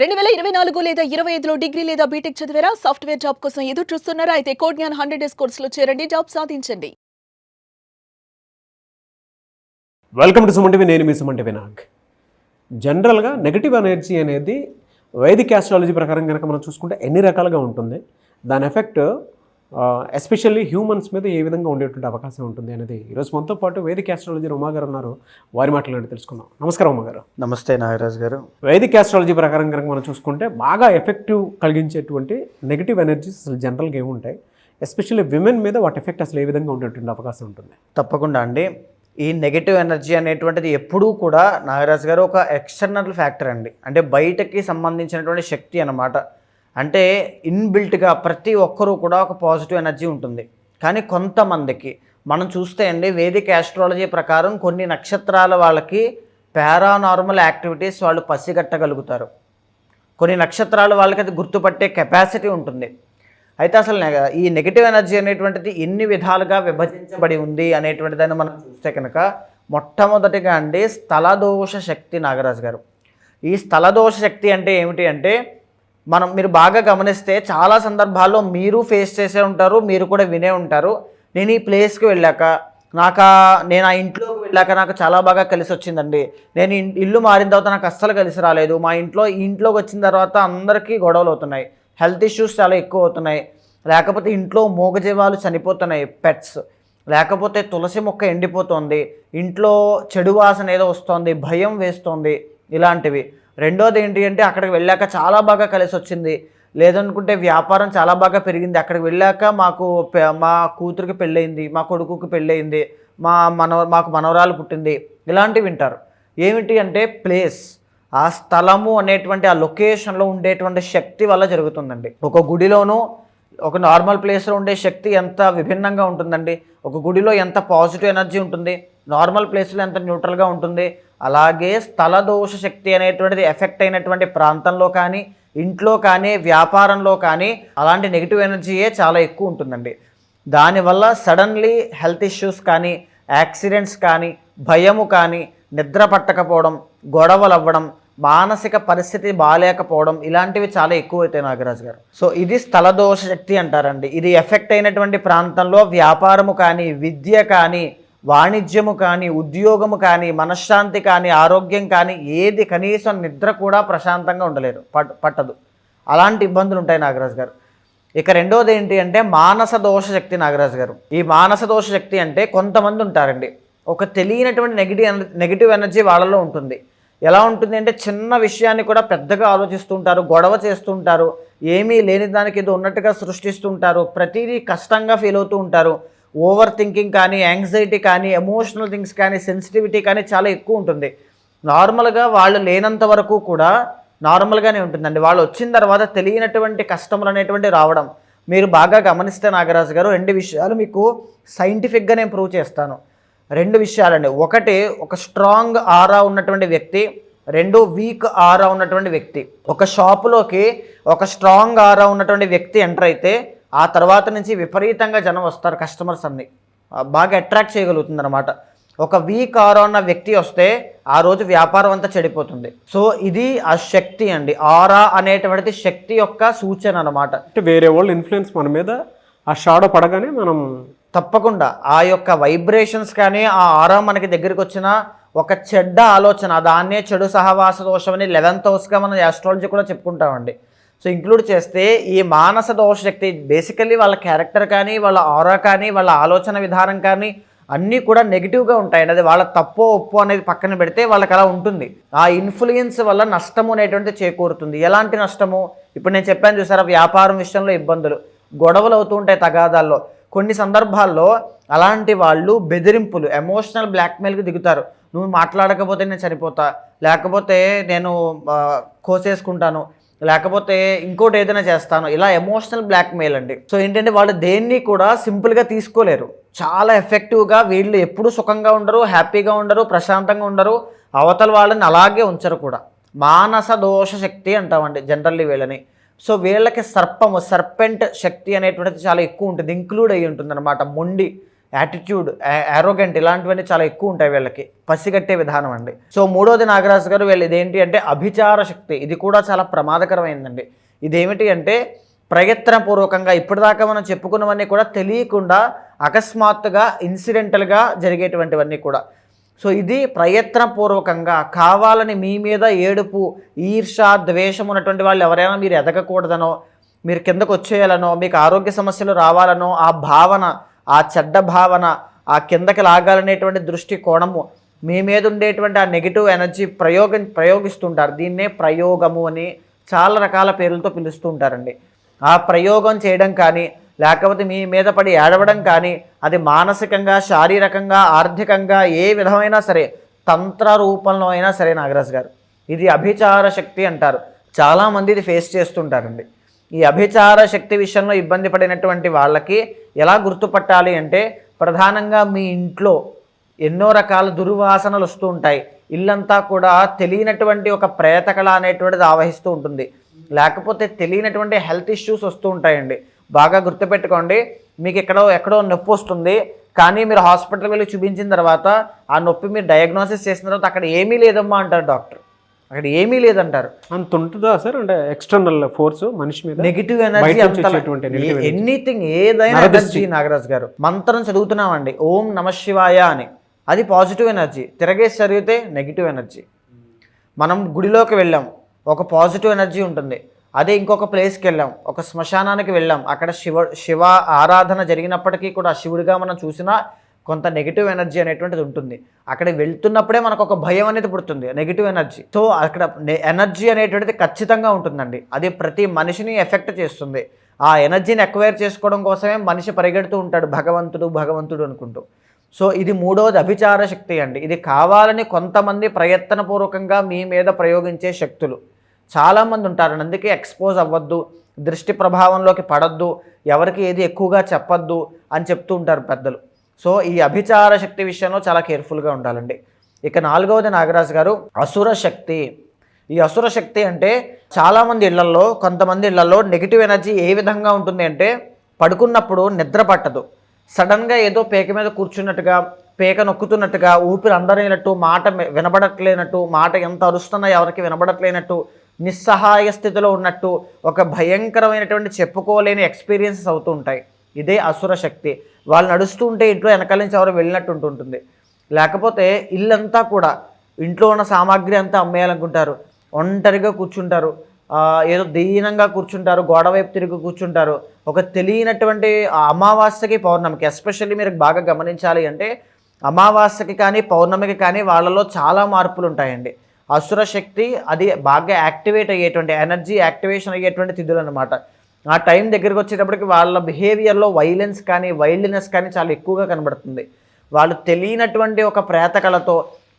రెండు వేల ఇరవై నాలుగు లేదా ఇరవై ఐదులో డిగ్రీ లేదా బీటెక్ చదివారా? సాఫ్ట్వేర్ జాబ్ కోసం ఎదురు చూస్తున్నారా? అయితే కోడ్ జ్ఞాన్ హండ్రెడ్ డేస్ కోర్సులో చేరండి. జాబ్ సాధించండి. వెల్కమ్ టు సుమంటివి నేను మీ సుమంటి వినాయక్ జనరల్గా నెగటివ్ ఎనర్జీ అనేది వైదిక ఆస్ట్రాలజీ ప్రకారం కనుక మనం చూసుకుంటే ఎన్ని రకాలుగా ఉంటుంది. దాని ఎఫెక్ట్ ఎస్పెషల్లీ హ్యూమన్స్ మీద ఏ విధంగా ఉండేటువంటి అవకాశం ఉంటుంది అనేది ఈరోజు మనతో పాటు వేదిక్ ఆస్ట్రాలజీ ఉమా గారు ఉన్నారు. వారి మాటలు తెలుసుకుందాం. నమస్కారం ఉమా గారు నమస్తే నాగరాజ్ గారు. వైదిక్ ఆస్ట్రాలజీ ప్రకారం కనుక మనం చూసుకుంటే బాగా ఎఫెక్టివ్ కలిగించేటువంటి నెగిటివ్ ఎనర్జీస్ అసలు జనరల్గా ఏముంటాయి ఎస్పెషల్లీ విమెన్ మీద వాటి ఎఫెక్ట్ అసలు ఏ విధంగా ఉండేటువంటి అవకాశం ఉంటుంది. తప్పకుండా అండి. ఈ నెగటివ్ ఎనర్జీ అనేటువంటిది ఎప్పుడూ కూడా నాగరాజ్ గారు ఒక ఎక్స్టర్నల్ ఫ్యాక్టర్ అండి. అంటే బయటకి సంబంధించినటువంటి శక్తి అన్నమాట. అంటే ఇన్బిల్ట్గా ప్రతి ఒక్కరూ కూడా ఒక పాజిటివ్ ఎనర్జీ ఉంటుంది. కానీ కొంతమందికి మనం చూస్తే అండి వేదిక ఆస్ట్రాలజీ ప్రకారం కొన్ని నక్షత్రాల వాళ్ళకి పారానార్మల్ యాక్టివిటీస్ వాళ్ళు పసిగట్టగలుగుతారు. కొన్ని నక్షత్రాలు వాళ్ళకి అది గుర్తుపట్టే కెపాసిటీ ఉంటుంది. అయితే అసలు నెగ- ఈ నెగిటివ్ ఎనర్జీ అనేటువంటిది ఎన్ని విధాలుగా విభజించబడి ఉంది అనేటువంటి దాన్ని మనం చూస్తే కనుక మొట్టమొదటిగా అండి స్థలదోష శక్తి నాగరాజు గారు. ఈ స్థలదోష శక్తి అంటే ఏమిటి అంటే మనం మీరు బాగా గమనిస్తే చాలా సందర్భాల్లో మీరు ఫేస్ చేసే ఉంటారు మీరు కూడా వినే ఉంటారు. నేను ఈ ప్లేస్కి వెళ్ళాక నాకు నేను ఆ ఇంట్లోకి వెళ్ళాక నాకు చాలా బాగా కలిసి వచ్చిందండి. నేను ఇల్లు మారిన తర్వాత నాకు అస్సలు కలిసి రాలేదు. మా ఇంట్లో ఈ ఇంట్లోకి వచ్చిన తర్వాత అందరికీ గొడవలు అవుతున్నాయి. హెల్త్ ఇష్యూస్ చాలా ఎక్కువ అవుతున్నాయి. లేకపోతే ఇంట్లో మూగజీవాలు చనిపోతున్నాయి పెట్స్ లేకపోతే తులసి మొక్క ఎండిపోతుంది. ఇంట్లో చెడు వాసన ఏదో వస్తుంది భయం వేస్తుంది ఇలాంటివి. రెండోది ఏంటి అంటే అక్కడికి వెళ్ళాక చాలా బాగా కలిసి వచ్చింది లేదనుకుంటే వ్యాపారం చాలా బాగా పెరిగింది. అక్కడికి వెళ్ళాక మాకు మా కూతురికి పెళ్ళయింది మా కొడుకుకి పెళ్ళయింది మా మనవ మాకు మనవరాలు పుట్టింది. ఇలాంటివి వింటారు. ఏమిటి అంటే ప్లేస్. ఆ స్థలము అనేటువంటి ఆ లొకేషన్లో ఉండేటువంటి శక్తి వల్ల జరుగుతుందండి. ఒక గుడిలోనూ ఒక నార్మల్ ప్లేస్లో ఉండే శక్తి ఎంత విభిన్నంగా ఉంటుందండి. ఒక గుడిలో ఎంత పాజిటివ్ ఎనర్జీ ఉంటుంది. నార్మల్ ప్లేస్లో ఎంత న్యూట్రల్గా ఉంటుంది అలాగే స్థల దోష శక్తి అనేటువంటిది ఎఫెక్ట్ అయినటువంటి ప్రాంతంలో కానీ ఇంట్లో కానీ వ్యాపారంలో కానీ అలాంటి నెగిటివ్ ఎనర్జీయే చాలా ఎక్కువ ఉంటుందండి. దానివల్ల సడన్లీ హెల్త్ ఇష్యూస్ కానీ యాక్సిడెంట్స్ కానీ భయము కానీ నిద్ర పట్టకపోవడం గొడవలు అవ్వడం మానసిక పరిస్థితి బాగాలేకపోవడం ఇలాంటివి చాలా ఎక్కువ అవుతాయి నాగరాజు గారు. సో ఇది స్థలదోష శక్తి అంటారండి. ఇది ఎఫెక్ట్ అయినటువంటి ప్రాంతంలో వ్యాపారము కానీ విద్య కానీ వాణిజ్యము కానీ ఉద్యోగము కానీ మనశ్శాంతి కానీ ఆరోగ్యం కానీ ఏది కనీసం నిద్ర కూడా ప్రశాంతంగా ఉండలేరు పట్ పట్టదు. అలాంటి ఇబ్బందులు ఉంటాయి నాగరాజు గారు. ఇక రెండోది ఏంటి అంటే మానస దోష శక్తి నాగరాజు గారు. ఈ మానస దోష శక్తి అంటే కొంతమంది ఉంటారండి. ఒక తెలియనటువంటి నెగిటివ్ నెగిటివ్ ఎనర్జీ వాళ్ళలో ఉంటుంది. ఎలా ఉంటుంది అంటే చిన్న విషయాన్ని కూడా పెద్దగా ఆలోచిస్తుంటారు గొడవ చేస్తుంటారు ఏమీ లేని దానికి ఏదో ఉన్నట్టుగా సృష్టిస్తుంటారు ప్రతిదీ కష్టంగా ఫీల్ అవుతూ ఉంటారు. ఓవర్ థింకింగ్ కానీ యాంగ్జైటీ కానీ ఎమోషనల్ థింగ్స్ కానీ సెన్సిటివిటీ కానీ చాలా ఎక్కువ ఉంటుంది. నార్మల్గా వాళ్ళు లేనంత వరకు కూడా నార్మల్గానే ఉంటుందండి. వాళ్ళు వచ్చిన తర్వాత తెలియనటువంటి కష్టములు అనేటువంటి రావడం. మీరు బాగా గమనిస్తే నాగరాజు గారు రెండు విషయాలు మీకు సైంటిఫిక్గా నేను ప్రూవ్ చేస్తాను. రెండు విషయాలండి. ఒకటి ఒక స్ట్రాంగ్ ఆరా ఉన్నటువంటి వ్యక్తి. రెండు వీక్ ఆరా ఉన్నటువంటి వ్యక్తి. ఒక షాపులోకి ఒక స్ట్రాంగ్ ఆరా ఉన్నటువంటి వ్యక్తి ఎంటర్ అయితే ఆ తర్వాత నుంచి విపరీతంగా జనం వస్తారు కస్టమర్స్ అన్ని. బాగా అట్రాక్ట్ చేయగలుగుతుంది అనమాట ఒక వీక్ ఆరా ఉన్న వ్యక్తి వస్తే ఆ రోజు వ్యాపారం అంతా చెడిపోతుంది. సో ఇది ఆ శక్తి అండి. ఆరా అనేటువంటిది శక్తి యొక్క సూచన అనమాట అంటే వేరే వాళ్ళ ఇన్ఫ్లుయెన్స్ మన మీద ఆ షాడో పడగానే మనం తప్పకుండా. ఆ యొక్క వైబ్రేషన్స్ కానీ ఆ ఆరా మనకి దగ్గరికి వచ్చిన ఒక చెడ్డ ఆలోచన దాన్నే చెడు సహవాస దోషం అని లెవెన్త్ హౌస్గా మనం ఆస్ట్రాలజీ కూడా చెప్పుకుంటామండి. సో ఇంక్లూడ్ చేస్తే ఈ మానస దోష శక్తి బేసికల్లీ వాళ్ళ క్యారెక్టర్ కానీ వాళ్ళ ఆరా కానీ వాళ్ళ ఆలోచన విధానం కానీ అన్నీ కూడా నెగిటివ్గా ఉంటాయి అది వాళ్ళ తప్పో ఒప్పో అనేది పక్కన పెడితే వాళ్ళకి అలా ఉంటుంది. ఆ ఇన్ఫ్లుయెన్స్ వల్ల నష్టము అనేటువంటిది చేకూరుతుంది. ఎలాంటి నష్టము? ఇప్పుడు నేను చెప్పాను చూసారా వ్యాపారం విషయంలో ఇబ్బందులు. గొడవలు అవుతూ ఉంటాయి తగాదాల్లో. కొన్ని సందర్భాల్లో అలాంటి వాళ్ళు బెదిరింపులు ఎమోషనల్ బ్లాక్మెయిల్కి దిగుతారు. నువ్వు మాట్లాడకపోతే నేను చనిపోతా. లేకపోతే నేను కోసేసుకుంటాను. లేకపోతే ఇంకోటి ఏదైనా చేస్తాను. ఇలా ఎమోషనల్ బ్లాక్మెయిల్ అండి. సో ఏంటంటే వాళ్ళు దేన్ని కూడా సింపుల్గా తీసుకోలేరు. చాలా ఎఫెక్టివ్గా వీళ్ళు ఎప్పుడు సుఖంగా ఉండరు హ్యాపీగా ఉండరు ప్రశాంతంగా ఉండరు. అవతల వాళ్ళని అలాగే ఉంచరు కూడా. మానస దోష శక్తి అంటామండి జనరల్లీ వీళ్ళని. సో వీళ్ళకి సర్పము సర్పెంట్ శక్తి అనేటువంటిది చాలా ఎక్కువ ఉంటుంది. ఇంక్లూడ్ అయ్యి ఉంటుంది అనమాట మొండి. యాటిట్యూడ్ యారోగెంట్ ఇలాంటివన్నీ చాలా ఎక్కువ ఉంటాయి వీళ్ళకి. పసిగట్టే విధానం అండి. సో మూడోది నాగరాజు గారు వీళ్ళు ఇదేంటి అంటే అభిచార శక్తి. ఇది కూడా చాలా ప్రమాదకరమైందండి. ఇదేమిటి అంటే ప్రయత్నపూర్వకంగా ఇప్పటిదాకా మనం చెప్పుకున్నవన్నీ కూడా తెలియకుండా అకస్మాత్తుగా ఇన్సిడెంటల్గా జరిగేటువంటివన్నీ కూడా. సో ఇది ప్రయత్నపూర్వకంగా కావాలని మీ మీద ఏడుపు ఈర్ష ద్వేషం ఉన్నటువంటి వాళ్ళు ఎవరైనా మీరు ఎదగకూడదనో మీరు కిందకు వచ్చేయాలనో మీకు ఆరోగ్య సమస్యలు రావాలనో ఆ భావన ఆ చెడ్డ భావన ఆ కిందకి లాగాలనేటువంటి దృష్టి కోణము మీ మీద ఉండేటువంటి ఆ నెగిటివ్ ఎనర్జీ ప్రయోగం ప్రయోగిస్తుంటారు. దీన్నే ప్రయోగము అని చాలా రకాల పేర్లతో పిలుస్తూ ఉంటారండి. ఆ ప్రయోగం చేయడం కానీ లేకపోతే మీ మీద పడి ఏడవడం కానీ అది మానసికంగా శారీరకంగా ఆర్థికంగా ఏ విధమైనా సరే తంత్ర రూపంలో అయినా సరే నాగరాజు గారు ఇది అభిచార శక్తి అంటారు. చాలామంది ఇది ఫేస్ చేస్తుంటారండి. ఈ అభిచార శక్తి విషయంలో ఇబ్బంది పడినటువంటి వాళ్ళకి ఎలా గుర్తుపట్టాలి అంటే ప్రధానంగా మీ ఇంట్లో ఎన్నో రకాల దుర్వాసనలు వస్తూ ఉంటాయి. ఇల్లంతా కూడా తెలియనటువంటి ఒక ప్రేతకళ అనేటువంటిది ఆవహిస్తూ ఉంటుంది. లేకపోతే తెలియనటువంటి హెల్త్ ఇష్యూస్ వస్తూ ఉంటాయండి. బాగా గుర్తుపెట్టుకోండి మీకు ఎక్కడో ఎక్కడో నొప్పి వస్తుంది కానీ మీరు హాస్పిటల్కి వెళ్ళి చూపించిన తర్వాత ఆ నొప్పి మీరు డయాగ్నోసిస్ చేసిన తర్వాత అక్కడ ఏమీ లేదమ్మా అంటారు డాక్టర్. అక్కడ ఏమీ లేదంటారు. అంత ఉంటుందా సార్? అంటే ఎక్స్టర్నల్ ఫోర్స్ మనిషి మీద నెగిటివ్ ఎనర్జీ. ఎనీథింగ్ ఏదైనా. ఎనర్జీ నాగరాజ్ గారు. మంత్రం చదువుతున్నామండి. ఓం నమ శివాయ అని. అది పాజిటివ్ ఎనర్జీ తిరగేసి చదివితే నెగిటివ్ ఎనర్జీ మనం గుడిలోకి వెళ్ళాం. ఒక పాజిటివ్ ఎనర్జీ ఉంటుంది. అదే ఇంకొక ప్లేస్కి వెళ్ళాం. ఒక శ్మశానానికి వెళ్ళాం. అక్కడ శివ శివ ఆరాధన జరిగినప్పటికీ కూడా శివుడిగా మనం చూసినా కొంత నెగిటివ్ ఎనర్జీ అనేటువంటిది ఉంటుంది. అక్కడ వెళ్తున్నప్పుడే మనకు ఒక భయం అనేది పుడుతుంది నెగిటివ్ ఎనర్జీ సో అక్కడ ఎనర్జీ అనేటువంటిది ఖచ్చితంగా ఉంటుందండి. అది ప్రతి మనిషిని ఎఫెక్ట్ చేస్తుంది. ఆ ఎనర్జీని అక్వైర్ చేసుకోవడం కోసమే మనిషి పరిగెడుతూ ఉంటాడు భగవంతుడు భగవంతుడు అనుకుంటూ. సో ఇది మూడవది అభిచార శక్తి అండి. ఇది కావాలని కొంతమంది ప్రయత్నపూర్వకంగా మీ మీద ప్రయోగించే శక్తులు. చాలామంది ఉంటారు అందుకే ఎక్స్పోజ్ అవ్వద్దు దృష్టి ప్రభావంలోకి పడద్దు ఎవరికి ఏది ఎక్కువగా చెప్పద్దు అని చెప్తూ ఉంటారు పెద్దలు. సో ఈ అభిచార శక్తి విషయంలో చాలా కేర్ఫుల్గా ఉండాలండి. ఇక నాలుగవది నాగరాజు గారు అసుర శక్తి. ఈ అసుర శక్తి అంటే చాలామంది ఇళ్ళలో కొంతమంది ఇళ్ళలో నెగిటివ్ ఎనర్జీ ఏ విధంగా ఉంటుంది అంటే పడుకున్నప్పుడు నిద్ర పట్టదు. సడన్గా ఏదో పేక మీద కూర్చున్నట్టుగా పేక నొక్కుతున్నట్టుగా ఊపిరి అందరైనట్టు మాట వినబడట్లేనట్టు మాట ఎంత అరుస్తున్నా ఎవరికి వినబడట్లేనట్టు నిస్సహాయ స్థితిలో ఉన్నట్టు ఒక భయంకరమైనటువంటి చెప్పుకోలేని ఎక్స్పీరియన్సెస్ అవుతూ ఉంటాయి. ఇదే అసుర శక్తి. వాళ్ళు నడుస్తూ ఉంటే ఇంట్లో వెనకాల నుంచి ఎవరు వెళ్ళినట్టు ఉంటుంటుంది లేకపోతే ఇల్లంతా కూడా ఇంట్లో ఉన్న సామాగ్రి అంతా అమ్మేయాలనుకుంటారు. ఒంటరిగా కూర్చుంటారు. ఏదో దీనంగా కూర్చుంటారు. గోడ వైపు తిరిగి కూర్చుంటారు. ఒక తెలియనటువంటి అమావాస్యకి పౌర్ణమికి ఎస్పెషల్లీ మీరు బాగా గమనించాలి అంటే అమావాస్యకి కానీ పౌర్ణమికి కానీ వాళ్ళలో చాలా మార్పులు ఉంటాయండి. అసుర శక్తి అది బాగా యాక్టివేట్ అయ్యేటువంటి ఎనర్జీ యాక్టివేషన్ అయ్యేటువంటి తిథులు అనమాట ఆ టైం దగ్గరికి వచ్చేటప్పటికి వాళ్ళ బిహేవియర్లో వైలెన్స్ కానీ వైల్డ్నెస్ కానీ చాలా ఎక్కువగా కనబడుతుంది. వాళ్ళు తెలియనటువంటి ఒక ప్రేతకళతో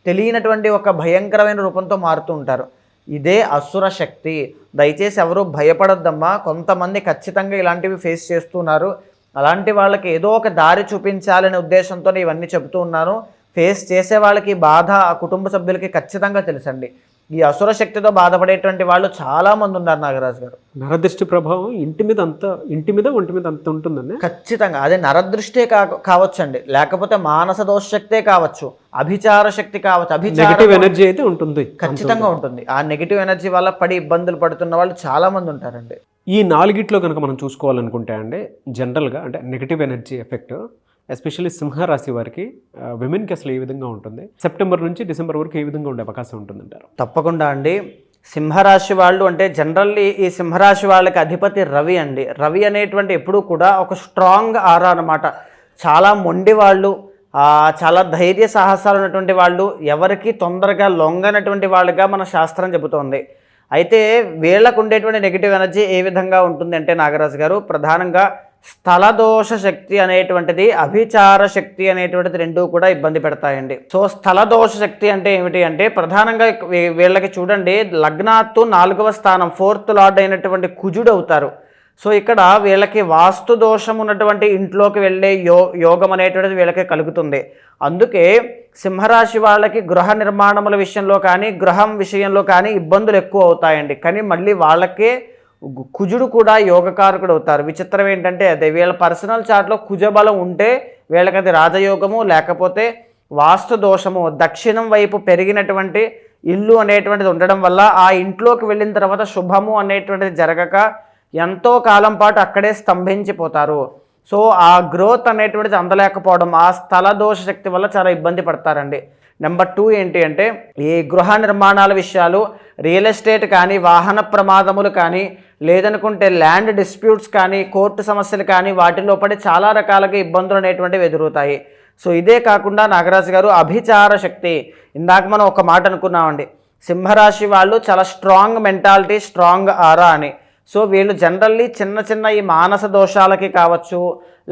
తెలియనటువంటి ఒక భయంకరమైన రూపంతో మారుతూ ఉంటారు. ఇదే అసుర శక్తి. దయచేసి ఎవరు భయపడొద్దమ్మా. కొంతమంది ఖచ్చితంగా ఇలాంటివి ఫేస్ చేస్తున్నారు. అలాంటి వాళ్ళకి ఏదో ఒక దారి చూపించాలనే ఉద్దేశంతో ఇవన్నీ చెబుతూ ఉన్నాను. ఫేస్ చేసే వాళ్ళకి బాధ ఆ కుటుంబ సభ్యులకి ఖచ్చితంగా తెలుసండి. ఈ అసుర శక్తితో బాధపడేటువంటి వాళ్ళు చాలామంది ఉన్నారు నాగరాజు గారు. నరదృష్టి ప్రభావం ఇంటి మీద అంత ఇంటి మీద ఒంటి మీద అంత ఉంటుందండి? ఖచ్చితంగా. అదే నరదృష్టే కా కావచ్చండి. లేకపోతే మానస దోష శక్తే కావచ్చు అభిచార శక్తి కావచ్చు నెగిటివ్ అభిచార ఎనర్జీ అయితే ఉంటుంది ఖచ్చితంగా ఉంటుంది. ఆ నెగిటివ్ ఎనర్జీ వల్ల పడి ఇబ్బందులు పడుతున్న వాళ్ళు చాలా మంది ఉంటారండి. ఈ నాలుగిట్లో కనుక మనం చూసుకోవాలనుకుంటే అండి జనరల్గా అంటే నెగిటివ్ ఎనర్జీ ఎఫెక్ట్ ఎస్పెషల్లీ సింహరాశి వారికి విమెన్కి అసలు ఏ విధంగా ఉంటుంది? సెప్టెంబర్ నుంచి డిసెంబర్ వరకు ఏ విధంగా ఉండే అవకాశం ఉంటుందంటారు? తప్పకుండా అండి. సింహరాశి వాళ్ళు అంటే జనరల్లీ ఈ సింహరాశి వాళ్ళకి అధిపతి రవి అండి. రవి అనేటువంటి ఎప్పుడూ కూడా ఒక స్ట్రాంగ్ ఆరా అనమాట చాలా మొండి వాళ్ళు చాలా ధైర్య సాహసాలు ఉన్నటువంటి వాళ్ళు ఎవరికి తొందరగా లొంగనటువంటి వాళ్ళుగా మన శాస్త్రం చెబుతోంది. అయితే వీళ్ళకు ఉండేటువంటి నెగిటివ్ ఎనర్జీ ఏ విధంగా ఉంటుంది అంటే నాగరాజు గారు ప్రధానంగా స్థలదోష శక్తి అనేటువంటిది అభిచార శక్తి అనేటువంటిది రెండూ కూడా ఇబ్బంది పెడతాయండి. సో స్థలదోష శక్తి అంటే ఏమిటి అంటే ప్రధానంగా వీళ్ళకి చూడండి లగ్నాత్తు నాలుగవ స్థానం ఫోర్త్ లార్డ్ అయినటువంటి కుజుడు అవుతారు. సో ఇక్కడ వీళ్ళకి వాస్తు దోషం ఉన్నటువంటి ఇంట్లోకి వెళ్ళే యో యోగం అనేటువంటిది వీళ్ళకి కలుగుతుంది. అందుకే సింహరాశి వాళ్ళకి గృహ నిర్మాణముల విషయంలో కానీ గృహం విషయంలో కానీ ఇబ్బందులు ఎక్కువ అవుతాయండి. కానీ మళ్ళీ వాళ్ళకే కుజుడు కూడా యోగకారకుడు అవుతారు. విచిత్రం ఏంటంటే అదే వీళ్ళ పర్సనల్ చార్ట్లో కుజబలం ఉంటే వీళ్ళకది రాజయోగము లేకపోతే వాస్తు దోషము దక్షిణం వైపు పెరిగినటువంటి ఇల్లు అనేటువంటిది ఉండడం వల్ల ఆ ఇంట్లోకి వెళ్ళిన తర్వాత శుభము అనేటువంటిది జరగక ఎంతో కాలం పాటు అక్కడే స్తంభించిపోతారు. సో ఆ గ్రోత్ అనేటువంటిది అందలేకపోవడం ఆ స్థల దోష శక్తి వల్ల చాలా ఇబ్బంది పడతారండి. నెంబర్ టూ ఏంటి అంటే ఈ గృహ నిర్మాణాల విషయాలు రియల్ ఎస్టేట్ కానీ వాహన ప్రమాదములు కానీ లేదనుకుంటే ల్యాండ్ డిస్ప్యూట్స్ కానీ కోర్టు సమస్యలు కానీ వాటిలో పడి చాలా రకాలుగా ఇబ్బందులు అనేటువంటివి ఎదురవుతాయి. సో ఇదే కాకుండా నాగరాజు గారు అభిచార శక్తి. ఇందాక మనం ఒక మాట అనుకున్నామండి సింహరాశి వాళ్ళు చాలా స్ట్రాంగ్ మెంటాలిటీ స్ట్రాంగ్ ఆరా అని. సో వీళ్ళు జనరల్లీ చిన్న చిన్న ఈ మానస దోషాలకి కావచ్చు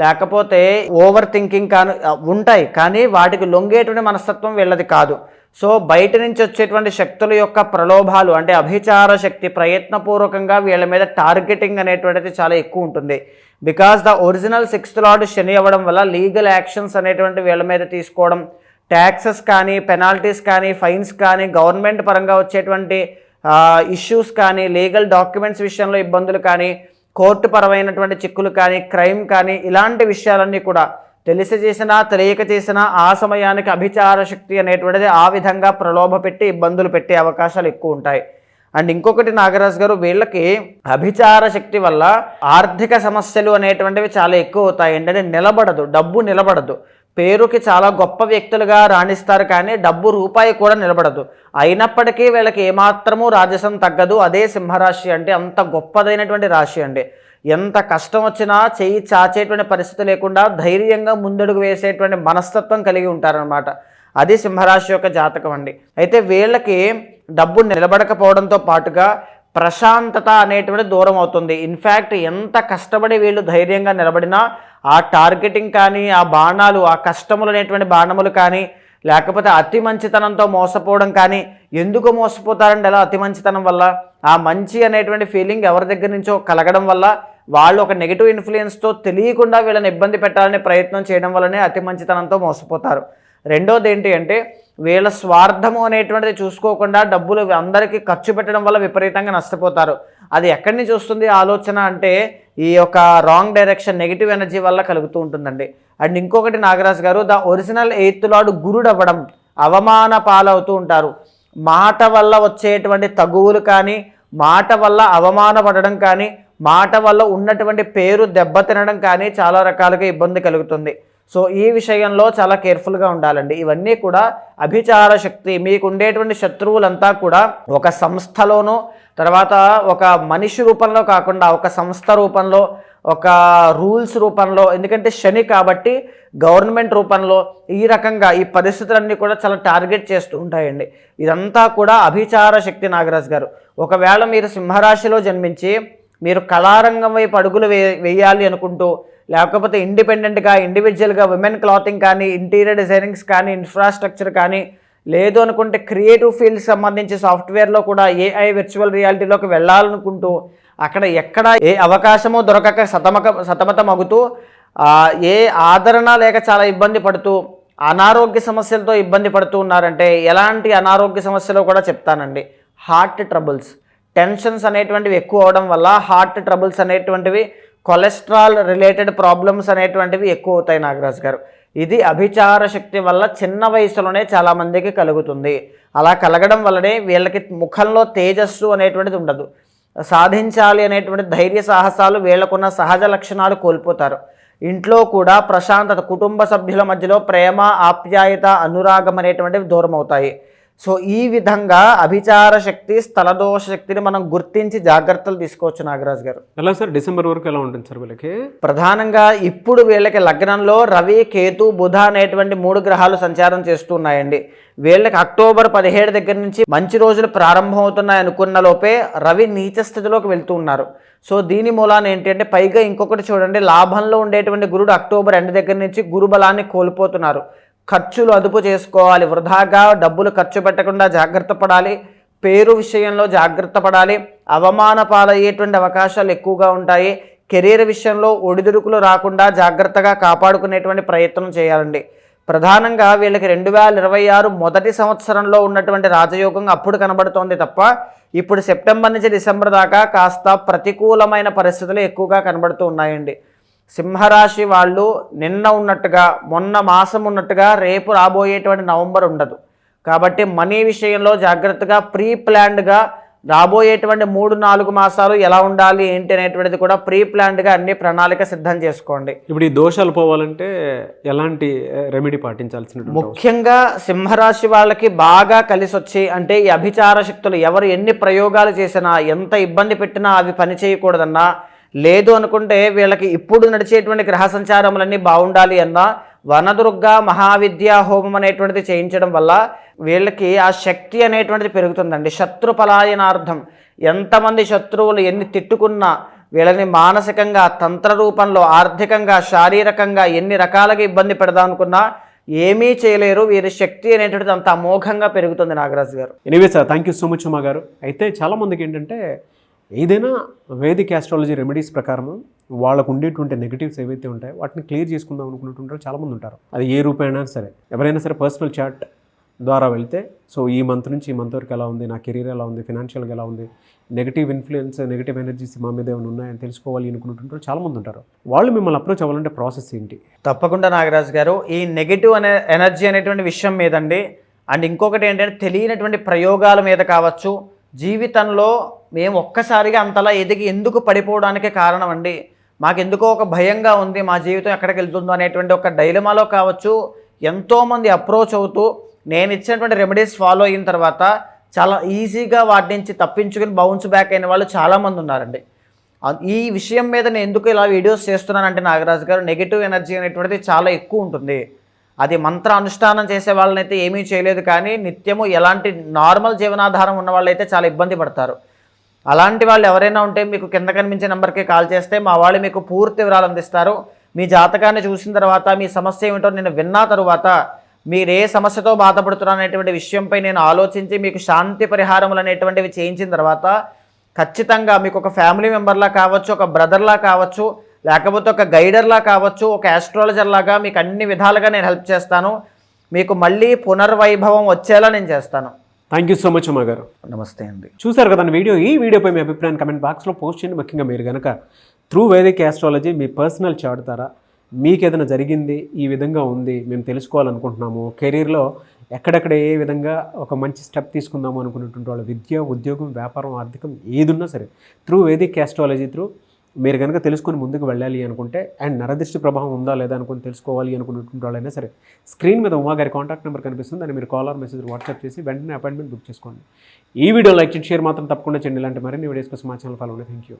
లేకపోతే ఓవర్ థింకింగ్ కాను ఉంటాయి. కానీ వాటికి లొంగేటువంటి మనస్తత్వం వీళ్ళది కాదు. సో బయట నుంచి వచ్చేటువంటి శక్తుల యొక్క ప్రలోభాలు అంటే అభిచార శక్తి ప్రయత్నపూర్వకంగా వీళ్ళ మీద టార్గెటింగ్ అనేటువంటిది చాలా ఎక్కువ ఉంటుంది. Because the original sixth lord Shani అవ్వడం వల్ల లీగల్ యాక్షన్స్ అనేటువంటి వీళ్ళ మీద తీసుకోవడం ట్యాక్సెస్ కానీ పెనాల్టీస్ కానీ ఫైన్స్ కానీ గవర్నమెంట్ పరంగా వచ్చేటువంటి ఇష్యూస్ కానీ లీగల్ డాక్యుమెంట్స్ విషయంలో ఇబ్బందులు కానీ కోర్టు పరమైనటువంటి చిక్కులు కానీ క్రైమ్ కానీ ఇలాంటి విషయాలన్నీ కూడా తెలిసి చేసినా తెలియక చేసినా ఆ సమయానికి అభిచార శక్తి అనేటువంటిది ఆ విధంగా ప్రలోభ పెట్టి ఇబ్బందులు పెట్టే అవకాశాలు ఎక్కువ ఉంటాయి. అండ్ ఇంకొకటి నాగరాజు గారు వీళ్ళకి అభిచార శక్తి వల్ల ఆర్థిక సమస్యలు అనేటువంటివి చాలా ఎక్కువ అవుతాయి. ఏంటంటే నిలబడదు డబ్బు నిలబడదు. పేరుకి చాలా గొప్ప వ్యక్తులుగా రాణిస్తారు కానీ డబ్బు రూపాయి కూడా నిలబడదు. అయినప్పటికీ వీళ్ళకి ఏమాత్రమూ రాజసం తగ్గదు. అదే సింహరాశి అంటే అంత గొప్పదైనటువంటి రాశి అండి. ఎంత కష్టం వచ్చినా చేయి చాచేటువంటి పరిస్థితి లేకుండా ధైర్యంగా ముందడుగు వేసేటువంటి మనస్తత్వం కలిగి ఉంటారనమాట అది సింహరాశి యొక్క జాతకం అండి. అయితే వీళ్ళకి డబ్బు నిలబడకపోవడంతో పాటుగా ప్రశాంతత అనేటువంటి దూరం అవుతుంది. ఇన్ఫ్యాక్ట్ ఎంత కష్టపడి వీళ్ళు ధైర్యంగా నిలబడినా ఆ టార్గెటింగ్ కానీ ఆ బాణాలు ఆ కష్టములు అనేటువంటి బాణములు కానీ లేకపోతే అతి మంచితనంతో మోసపోవడం కానీ ఎందుకు మోసపోతారండి అలా అతి మంచితనం వల్ల ఆ మంచి అనేటువంటి ఫీలింగ్ ఎవరి దగ్గర నుంచో కలగడం వల్ల వాళ్ళు ఒక నెగిటివ్ ఇన్ఫ్లుయెన్స్తో తెలియకుండా వీళ్ళని ఇబ్బంది పెట్టాలనే ప్రయత్నం చేయడం వల్లనే అతి మంచితనంతో మోసపోతారు. రెండోది ఏంటి అంటే వీళ్ళ స్వార్థము అనేటువంటిది చూసుకోకుండా డబ్బులు అందరికీ ఖర్చు పెట్టడం వల్ల విపరీతంగా నష్టపోతారు. అది ఎక్కడి నుంచి వస్తుంది? ఆలోచన అంటే ఈ యొక్క రాంగ్ డైరెక్షన్ నెగిటివ్ ఎనర్జీ వల్ల కలుగుతూ ఉంటుందండి. అండ్ ఇంకొకటి నాగరాజు గారు ద ఒరిజినల్ ఎయిత్ లాడు గురుడు అవ్వడం అవమాన పాలవుతూ ఉంటారు. మాట వల్ల వచ్చేటువంటి తగువులు కానీ మాట వల్ల అవమానపడడం కానీ మాట వల్ల ఉన్నటువంటి పేరు దెబ్బతినడం కానీ చాలా రకాలుగా ఇబ్బంది కలుగుతుంది. సో ఈ విషయంలో చాలా కేర్ఫుల్గా ఉండాలండి. ఇవన్నీ కూడా అభిచార శక్తి మీకు ఉండేటువంటి శత్రువులంతా కూడా ఒక సంస్థలోనూ తర్వాత ఒక మనిషి రూపంలో కాకుండా ఒక సంస్థ రూపంలో ఒక రూల్స్ రూపంలో ఎందుకంటే శని కాబట్టి గవర్నమెంట్ రూపంలో ఈ రకంగా ఈ పరిస్థితులన్నీ కూడా చాలా టార్గెట్ చేస్తూ ఉంటాయండి. ఇదంతా కూడా అభిచార శక్తి నాగరాజ్ గారు. ఒకవేళ మీరు సింహరాశిలో జన్మించి మీరు కళారంగం వైపు అడుగులు వే వేయాలి అనుకుంటూ లేకపోతే ఇండిపెండెంట్గా ఇండివిజువల్గా విమెన్ క్లాతింగ్ కానీ ఇంటీరియర్ డిజైనింగ్స్ కానీ ఇన్ఫ్రాస్ట్రక్చర్ కానీ లేదు అనుకుంటే క్రియేటివ్ ఫీల్డ్ సంబంధించి సాఫ్ట్వేర్లో కూడా ఏఐ విర్చువల్ రియాలిటీలోకి వెళ్ళాలనుకుంటూ అక్కడ ఎక్కడ ఏ అవకాశమో దొరకక సతమక సతమతమగుతూ ఏ ఆదరణ లేక చాలా ఇబ్బంది పడుతూ అనారోగ్య సమస్యలతో ఇబ్బంది పడుతూ ఉన్నారంటే ఎలాంటి అనారోగ్య సమస్యలు కూడా చెప్తానండి. Heart troubles. టెన్షన్స్ అనేటువంటివి ఎక్కువ అవడం వల్ల హార్ట్ ట్రబుల్స్ అనేటువంటివి కొలెస్ట్రాల్ రిలేటెడ్ ప్రాబ్లమ్స్ అనేటువంటివి ఎక్కువ అవుతాయి నాగరాజు గారు. ఇది అభిచార శక్తి వల్ల చిన్న వయసులోనే చాలామందికి కలుగుతుంది. అలా కలగడం వల్లనే వీళ్ళకి ముఖంలో తేజస్సు అనేటువంటిది ఉండదు. సాధించాలి అనేటువంటి ధైర్య సాహసాలు వీళ్ళకున్న సహజ లక్షణాలు కోల్పోతారు. ఇంట్లో కూడా ప్రశాంతత కుటుంబ సభ్యుల మధ్యలో ప్రేమ ఆప్యాయత అనురాగం అనేటువంటివి దూరం అవుతాయి సో ఈ విధంగా అభిచార శక్తి స్థలదోష శక్తిని మనం గుర్తించి జాగ్రత్తలు తీసుకోవచ్చు నాగరాజు గారు. ఎలా సార్? డిసెంబర్ వరకు ఎలా ఉంటుంది సార్ వీళ్ళకి? ప్రధానంగా ఇప్పుడు వీళ్ళకి లగ్నంలో రవి కేతు బుధ అనేటువంటి మూడు గ్రహాలు సంచారం చేస్తున్నాయండి. వీళ్ళకి అక్టోబర్ పదిహేడు దగ్గర నుంచి మంచి రోజులు ప్రారంభమవుతున్నాయి అనుకున్న లోపే రవి నీచ స్థితిలోకి వెళ్తూ ఉన్నారు. సో దీని మూలాన ఏంటంటే పైగా ఇంకొకటి చూడండి లాభంలో ఉండేటువంటి గురుడు అక్టోబర్ ఎండ్ దగ్గర నుంచి గురు బలాన్ని కోల్పోతున్నారు. ఖర్చులు అదుపు చేసుకోవాలి. వృధాగా డబ్బులు ఖర్చు పెట్టకుండా జాగ్రత్త పడాలి. పేరు విషయంలో జాగ్రత్త పడాలి. అవమాన పాలయ్యేటువంటి అవకాశాలు ఎక్కువగా ఉంటాయి. కెరీర్ విషయంలో ఒడిదుడుకులు రాకుండా జాగ్రత్తగా కాపాడుకునేటువంటి ప్రయత్నం చేయాలండి. ప్రధానంగా వీళ్ళకి రెండు వేల ఇరవై ఆరు మొదటి సంవత్సరంలో ఉన్నటువంటి రాజయోగం అప్పుడు కనబడుతోంది తప్ప ఇప్పుడు సెప్టెంబర్ నుంచి డిసెంబర్ దాకా కాస్త ప్రతికూలమైన పరిస్థితులు ఎక్కువగా కనబడుతూ ఉన్నాయండి. సింహరాశి వాళ్ళు నిన్న ఉన్నట్టుగా మొన్న మాసం ఉన్నట్టుగా రేపు రాబోయేటువంటి నవంబర్ ఉండదు. కాబట్టి మనీ విషయంలో జాగ్రత్తగా ప్రీ ప్లాన్డ్గా రాబోయేటువంటి మూడు నాలుగు మాసాలు ఎలా ఉండాలి ఏంటి అనేటువంటిది కూడా ప్రీ ప్లాన్డ్గా అన్ని ప్రణాళిక సిద్ధం చేసుకోండి. ఇప్పుడు ఈ దోషాలు పోవాలంటే ఎలాంటి రెమెడీ పాటించాల్సిన ముఖ్యంగా సింహరాశి వాళ్ళకి బాగా కలిసి వచ్చి అంటే ఈ అభిచార శక్తులు ఎవరు ఎన్ని ప్రయోగాలు చేసినా ఎంత ఇబ్బంది పెట్టినా అవి పని చేయకూడదన్నా లేదు అనుకుంటే వీళ్ళకి ఇప్పుడు నడిచేటువంటి గ్రహ సంచారములన్నీ బాగుండాలి అన్నా వనదుర్గ మహావిద్యా హోమం అనేటువంటిది చేయించడం వల్ల వీళ్ళకి ఆ శక్తి అనేటువంటిది పెరుగుతుందండి. శత్రు పలాయనార్థం ఎంతమంది శత్రువులు ఎన్ని తిట్టుకున్నా వీళ్ళని మానసికంగా తంత్ర రూపంలో ఆర్థికంగా శారీరకంగా ఎన్ని రకాలుగా ఇబ్బంది పెడదాం అనుకున్నా ఏమీ చేయలేరు. వీరి శక్తి అనేటువంటిది అంత అమోఘంగా పెరుగుతుంది నాగరాజు గారు. Anyway sir thank you so much అమ్మ గారు అయితే చాలామందికి ఏంటంటే ఏదైనా వేదిక్ యాస్ట్రాలజీ రెమెడీస్ ప్రకారము వాళ్ళకు ఉండేటువంటి నెగిటివ్స్ ఏవైతే ఉంటాయో వాటిని క్లియర్ చేసుకుందాం అనుకున్నటువంటి చాలామంది ఉంటారు. అది ఏ రూపైనా సరే. ఎవరైనా సరే పర్సనల్ చాట్ ద్వారా వెళ్తే సో ఈ మంత్ నుంచి ఈ మంత్ వరకు ఎలా ఉంది నా కెరీర్ ఎలా ఉంది ఫినాన్షియల్గా ఎలా ఉంది నెగిటివ్ ఇన్ఫ్లుయెన్స్ నెగిటివ్ ఎనర్జీస్ మా మీద ఏమైనా ఉన్నాయని తెలుసుకోవాలి అనుకున్నటువంటి చాలామంది ఉంటారు. వాళ్ళు మిమ్మల్ని అప్రోచ్ అవ్వాలంటే ప్రాసెస్ ఏంటి? తప్పకుండా నాగరాజు గారు ఈ నెగిటివ్ అనే ఎనర్జీ అనేటువంటి విషయం మీదండి. అండ్ ఇంకొకటి ఏంటంటే తెలియనటువంటి ప్రయోగాల మీద కావచ్చు జీవితంలో మేము ఒక్కసారిగా అంతలా ఎదిగి ఎందుకు పడిపోవడానికి కారణం అండి మాకెందుకో ఒక భయంగా ఉంది మా జీవితం ఎక్కడికి వెళ్తుందో అనేటువంటి ఒక డైలమాలో కావచ్చు ఎంతోమంది అప్రోచ్ అవుతూ నేను ఇచ్చినటువంటి రెమెడీస్ ఫాలో అయిన తర్వాత చాలా ఈజీగా వాటి నుంచి తప్పించుకుని బౌన్స్ బ్యాక్ అయిన వాళ్ళు చాలామంది ఉన్నారండి. ఈ విషయం మీద నేను ఎందుకు ఇలా వీడియోస్ చేస్తున్నానంటే నాగరాజు గారు నెగిటివ్ ఎనర్జీ అనేటువంటిది చాలా ఎక్కువ ఉంటుంది. అది మంత్ర అనుష్ఠానం చేసే వాళ్ళనైతే ఏమీ చేయలేదు కానీ నిత్యము ఎలాంటి నార్మల్ జీవనాధారం ఉన్న వాళ్ళైతే చాలా ఇబ్బంది పడతారు. అలాంటి వాళ్ళు ఎవరైనా ఉంటే మీకు కింద కనిపించే నెంబర్కి కాల్ చేస్తే మా వాళ్ళు మీకు పూర్తి వివరాలు అందిస్తారు. మీ జాతకాన్ని చూసిన తర్వాత మీ సమస్య ఏమిటో నేను విన్నా తరువాత మీరు ఏ సమస్యతో బాధపడుతున్నారు అనేటువంటి విషయంపై నేను ఆలోచించి మీకు శాంతి పరిహారములు అనేటువంటివి చేయించిన తర్వాత ఖచ్చితంగా మీకు ఒక ఫ్యామిలీ మెంబర్లా కావచ్చు ఒక బ్రదర్లా కావచ్చు లేకపోతే ఒక గైడర్లా కావచ్చు ఒక ఆస్ట్రాలజర్ లాగా మీకు అన్ని విధాలుగా నేను హెల్ప్ చేస్తాను. మీకు మళ్ళీ పునర్వైభవం వచ్చేలా నేను చేస్తాను. Thank you so much Uma గారు. నమస్తే అండి. చూశారు కదా వీడియో? ఈ వీడియోపై మీ అభిప్రాయం కమెంట్ బాక్స్లో పోస్ట్ చేయండి. ముఖ్యంగా మీరు కనుక త్రూ వేదిక్ ఆస్ట్రాలజీ మీ పర్సనల్ చార్ట్ ద్వారా మీకు ఏదైనా జరిగింది ఈ విధంగా ఉంది మేము తెలుసుకోవాలనుకుంటున్నాము కెరీర్లో ఎక్కడెక్కడ ఏ విధంగా ఒక మంచి స్టెప్ తీసుకుందాము అనుకున్నటువంటి వాళ్ళ విద్య ఉద్యోగం వ్యాపారం ఆర్థికం ఏదున్నా సరే త్రూ వేదిక్ ఆస్ట్రాలజీ త్రూ మీరు కనుక తెలుసుకొని ముందుకు వెళ్ళాలి అనుకుంటే అండ్ నరదృష్టి ప్రభావం ఉందా లేదా అనుకుని తెలుసుకోవాలి అనుకున్నటువంటి వాళ్ళైనా సరే స్క్రీన్ మీద ఉమా గారి కాంటాక్ట్ నెంబర్ కనిపిస్తుంది. దాన్ని మీరు కాల్ ఆర్ మెసేజ్ వాట్సాప్ చేసి వెంటనే అపాయింట్మెంట్ బుక్ చేసుకోండి. ఈ వీడియో లైక్ చేసి షేర్ మాత్రం తప్పకుండా చేయండి. ఇలాంటి మరిన్ని వీడియోస్ కోసం మా ఛానల్ ఫాలో థ్యాంక్ యూ